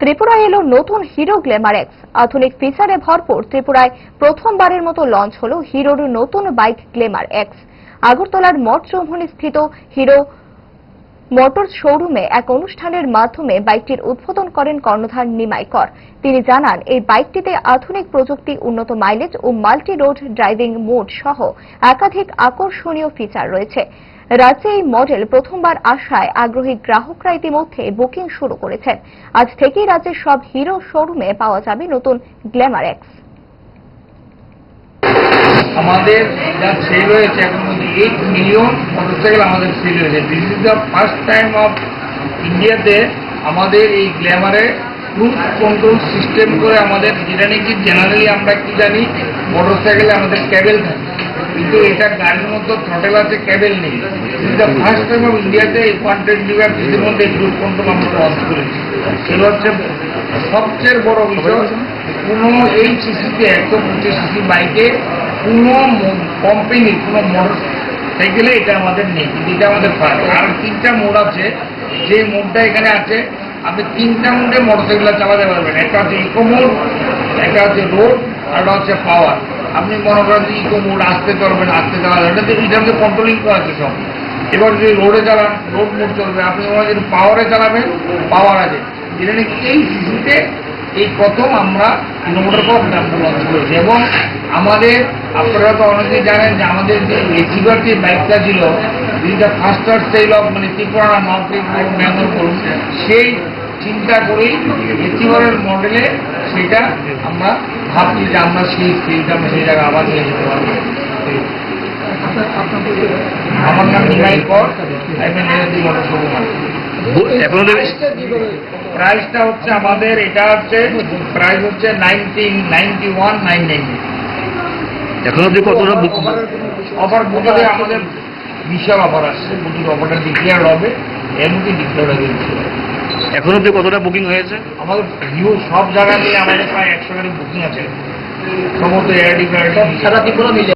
ত্রিপুরায় এলো নতুন হিরো গ্ল্যামার এক্স। আধুনিক ফিচারে ভরপুর ত্রিপুরায় প্রথমবারের মতো লঞ্চ হল হিরোর নতুন বাইক গ্ল্যামার এক্স। আগরতলার মঠ চৌমুহনী স্থিত হিরো মোটর শোরুমে এক অনুষ্ঠানের মাধ্যমে বাইকটির উদ্বোধন করেন কর্ণধার নিমাই কর। তিনি জানান, এই বাইকটিতে আধুনিক প্রযুক্তি, উন্নত মাইলেজ ও মাল্টি রোড ড্রাইভিং মোড সহ একাধিক আকর্ষণীয় ফিচার রয়েছে। রাজ্যে এই মডেল প্রথমবার আসায় আগ্রহী গ্রাহকরা ইতিমধ্যে বুকিং শুরু করেছেন। আজ থেকেই রাজ্যের সব হিরো শোরুমে পাওয়া যাবে নতুন গ্ল্যামার এক্স। আমাদের যা সেল হয়েছে, এখন এইট মিলিয়ন মোটরসাইকেল আমাদের সেল হয়েছে। This is the first time of ইন্ডিয়াতে আমাদের এই গ্ল্যামারে ক্রুজ কন্ট্রোল সিস্টেম করে আমাদের যেটা নাকি জেনারেলি আমরা কি জানি মোটরসাইকেলে আমাদের ক্যাবেল থাকে। কিন্তু এটা গাড়ির মধ্যে থ্রটেল আছে ক্যাবেল নেই। দ্য ফার্স্ট টাইম অফ ইন্ডিয়াতে এই ফাইভ সিসির মধ্যে ক্রুজ কন্ট্রোল আমরা লঞ্চ করেছি। সেটা হচ্ছে সবচেয়ে বড় বিষয়, কোনো এই সিসিতে একশো পঁচিশ সিসি বাইকে কোনো কোম্পানি কোনো মোটর সাইকেলে এটা আমাদের নেই এটা আমাদের ফার্স্ট আর তিনটা মোড আছে, যে মোডটা এখানে আছে, আপনি তিনটা মোডে মোটরসাইকেল চালাতে পারবেন। একটা হচ্ছে ইকো মোড, একটা হচ্ছে রোড আর একটা হচ্ছে পাওয়ার আপনি মনে করেন যে ইকো মোড আসতে পারবেন, আসতে চালাবেন এটাতে এটাতে কন্ট্রোলিং করা আছে সব। এবার যদি রোডে চালান রোড মোড চলবে, আপনি মনে যদি পাওয়ারে চালাবেন পাওয়ার আছে। যেটা নাকি এই সিসিতে এই প্রথম আমরা কিলোমিটার পর আমরা লঞ্চ করেছি এবং আমাদের আপনারা তো অনেকেই জানেন যে আমাদের যে রিসিভার যে বাইকটা ছিল যেটা ফাস্টার সেল অফ মানে ত্রিপুরা নর্থ বেঙ্গল করুন সেই চিন্তা করেই রিসিভারের মডেলে সেটা আমরা ভাবছি যে আমরা সেই আমরা সেই জায়গায় আবার নিয়ে যেতে পারব। আমার নাম নিমাই কর আমি নেতাজি প্রাইসটা হচ্ছে আমাদের এটা হচ্ছে প্রাইস হচ্ছে nineteen ninety one nine ninety এখন অব্দি কতটা বুক অফার বুঝলে আমাদের বিশাল অফার আসছে বুঝুন অফারটা ডিক্লেয়ার হবে এর মধ্যে ডিক্লেয়ার হয়ে গেছে। এখন অব্দি কতটা বুকিং হয়েছে? আমাদের ভিউ সব জায়গা দিয়ে আমাদের প্রায় একশো গাড়ি বুকিং আছে। সমস্ত এয়ার ডিক্লারেশন সারা ত্রিপুরা মিলে।